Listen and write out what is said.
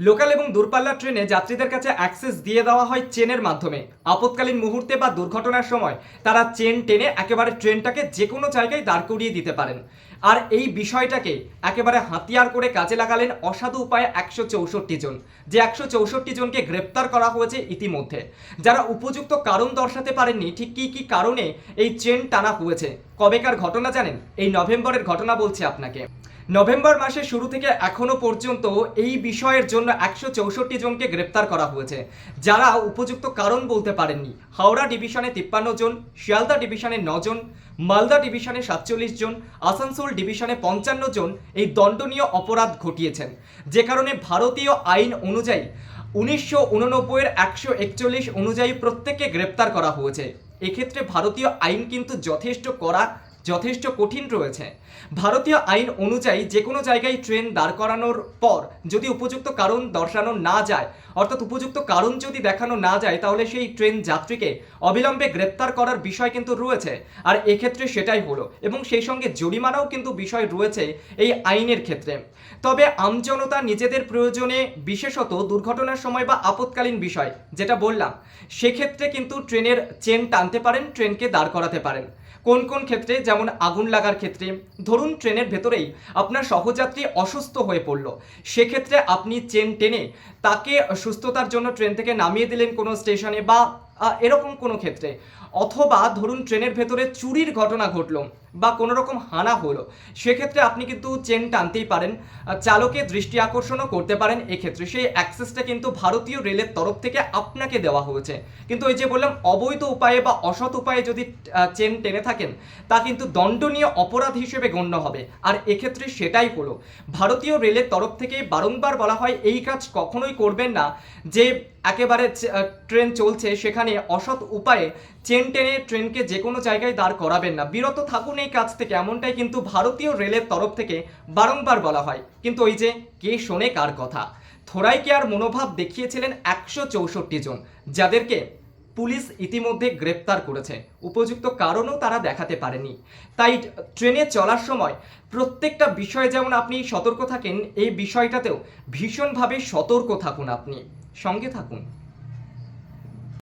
Local এবং দূরপাল্লার ট্রেনে যাত্রীদের কাছে অ্যাক্সেস দিয়ে দেওয়া হয় চেনের মাধ্যমে। আপৎকালীন মুহূর্তে বা দুর্ঘটনার সময় তারা চেন টেনে একেবারে ট্রেনটাকে যে কোনো জায়গায় দাঁড় করিয়ে দিতে পারেন। আর এই বিষয়টাকে একেবারে হাতিয়ার করে কাজে লাগালেন অসাধু উপায়ে একশো চৌষট্টি জন, যে একশো চৌষট্টি জনকে গ্রেপ্তার করা হয়েছে ইতিমধ্যে। যারা উপযুক্ত কারণ দর্শাতে পারেননি, ঠিক কী কী কারণে এই চেন টানা হয়েছে? কবেকার ঘটনা জানেন? এই নভেম্বরের ঘটনা বলছি আপনাকে। নভেম্বর মাসের শুরু থেকে এখনও পর্যন্ত এই বিষয়ের জন্য একশো চৌষট্টি জনকে গ্রেপ্তার করা হয়েছে। যারা উপযুক্ত কারণ বলতে পারেননি। হাওড়া ডিভিশনে তিপ্পান্ন জন, শিয়ালদা ডিভিশনে জন, মালদা ডিভিশনে সাতচল্লিশ জন, আসানসোল ডিভিশনে পঞ্চান্ন জন এই দণ্ডনীয় অপরাধ ঘটিয়েছেন। যে কারণে ভারতীয় আইন অনুযায়ী উনিশশো উননব্বইয়ের একশো একচল্লিশ অনুযায়ী প্রত্যেককে গ্রেপ্তার করা হয়েছে। এক্ষেত্রে ভারতীয় আইন কিন্তু যথেষ্ট কড়া যথেষ্ট কঠিন রয়েছে। ভারতীয় আইন অনুযায়ী যে কোনো জায়গায় ট্রেন দাঁড় করানোর পর যদি উপযুক্ত কারণ দর্শানো না যায়, অর্থাৎ উপযুক্ত কারণ যদি দেখানো না যায়, তাহলে সেই ট্রেন যাত্রীকে অবিলম্বে গ্রেপ্তার করার বিষয় কিন্তু রয়েছে। আর এক্ষেত্রে সেটাই হলো এবং সেই সঙ্গে জরিমানাও কিন্তু বিষয় রয়েছে এই আইনের ক্ষেত্রে। তবে আমজনতা নিজেদের প্রয়োজনে বিশেষত দুর্ঘটনার সময় বা আপৎকালীন বিষয়, যেটা বললাম, সেক্ষেত্রে কিন্তু ট্রেনের চেন টানতে পারেন, ট্রেনকে দাঁড় করাতে পারেন। কোন কোন ক্ষেত্রে? যেমন আগুন লাগার ক্ষেত্রে। ধরুন ট্রেনের ভেতরেই আপনার সহযাত্রী অসুস্থ হয়ে পড়ল। সেক্ষেত্রে আপনি চেন টেনে তাকে সুস্থতার জন্য ট্রেন থেকে নামিয়ে দিলেন কোনো স্টেশনে বা এরকম কোনো ক্ষেত্রে। অথবা ধরুন ট্রেনের ভেতরে চুরির ঘটনা ঘটলো বা কোনো রকম হানা হলো, সেক্ষেত্রে আপনি কিন্তু চেন টানতেই পারেন চালকের দৃষ্টি আকর্ষণও করতে পারেন এক্ষেত্রে। সেই অ্যাক্সেসটা কিন্তু ভারতীয় রেলের তরফ থেকে আপনাকে দেওয়া হয়েছে। কিন্তু ওই যে বললাম, অবৈধ উপায়ে বা অসৎ উপায়ে যদি চেন টেনে থাকেন, তা কিন্তু দণ্ডনীয় অপরাধ হিসেবে গণ্য হবে। আর এক্ষেত্রে সেটাই হলো। ভারতীয় রেলের তরফ থেকে বারংবার বলা হয়, এই কাজ কখনোই করবেন না যে একেবারে ট্রেন চলছে, সেখানে অসৎ উপায়ে চেন টেনে ট্রেনকে যে কোনো জায়গায় দাঁড় করাবেন না। বিরত থাকুন এই কাজ থেকে, এমনটাই কিন্তু ভারতীয় রেলের তরফ থেকে বারংবার বলা হয়। কিন্তু ওই যে কে শোনে কার কথা? থোড়াইকে আর মনোভাব দেখিয়েছিলেন একশো চৌষট্টি জন, যাদেরকে পুলিশ ইতিমধ্যে গ্রেপ্তার করেছে। উপযুক্ত কারণও তারা দেখাতে পারেনি। তাই ট্রেনে চলার সময় প্রত্যেকটা বিষয়ে যেমন আপনি সতর্ক থাকেন, এই বিষয়টাতেও ভীষণভাবে সতর্ক থাকুন আপনি। সঙ্গে থাকুন।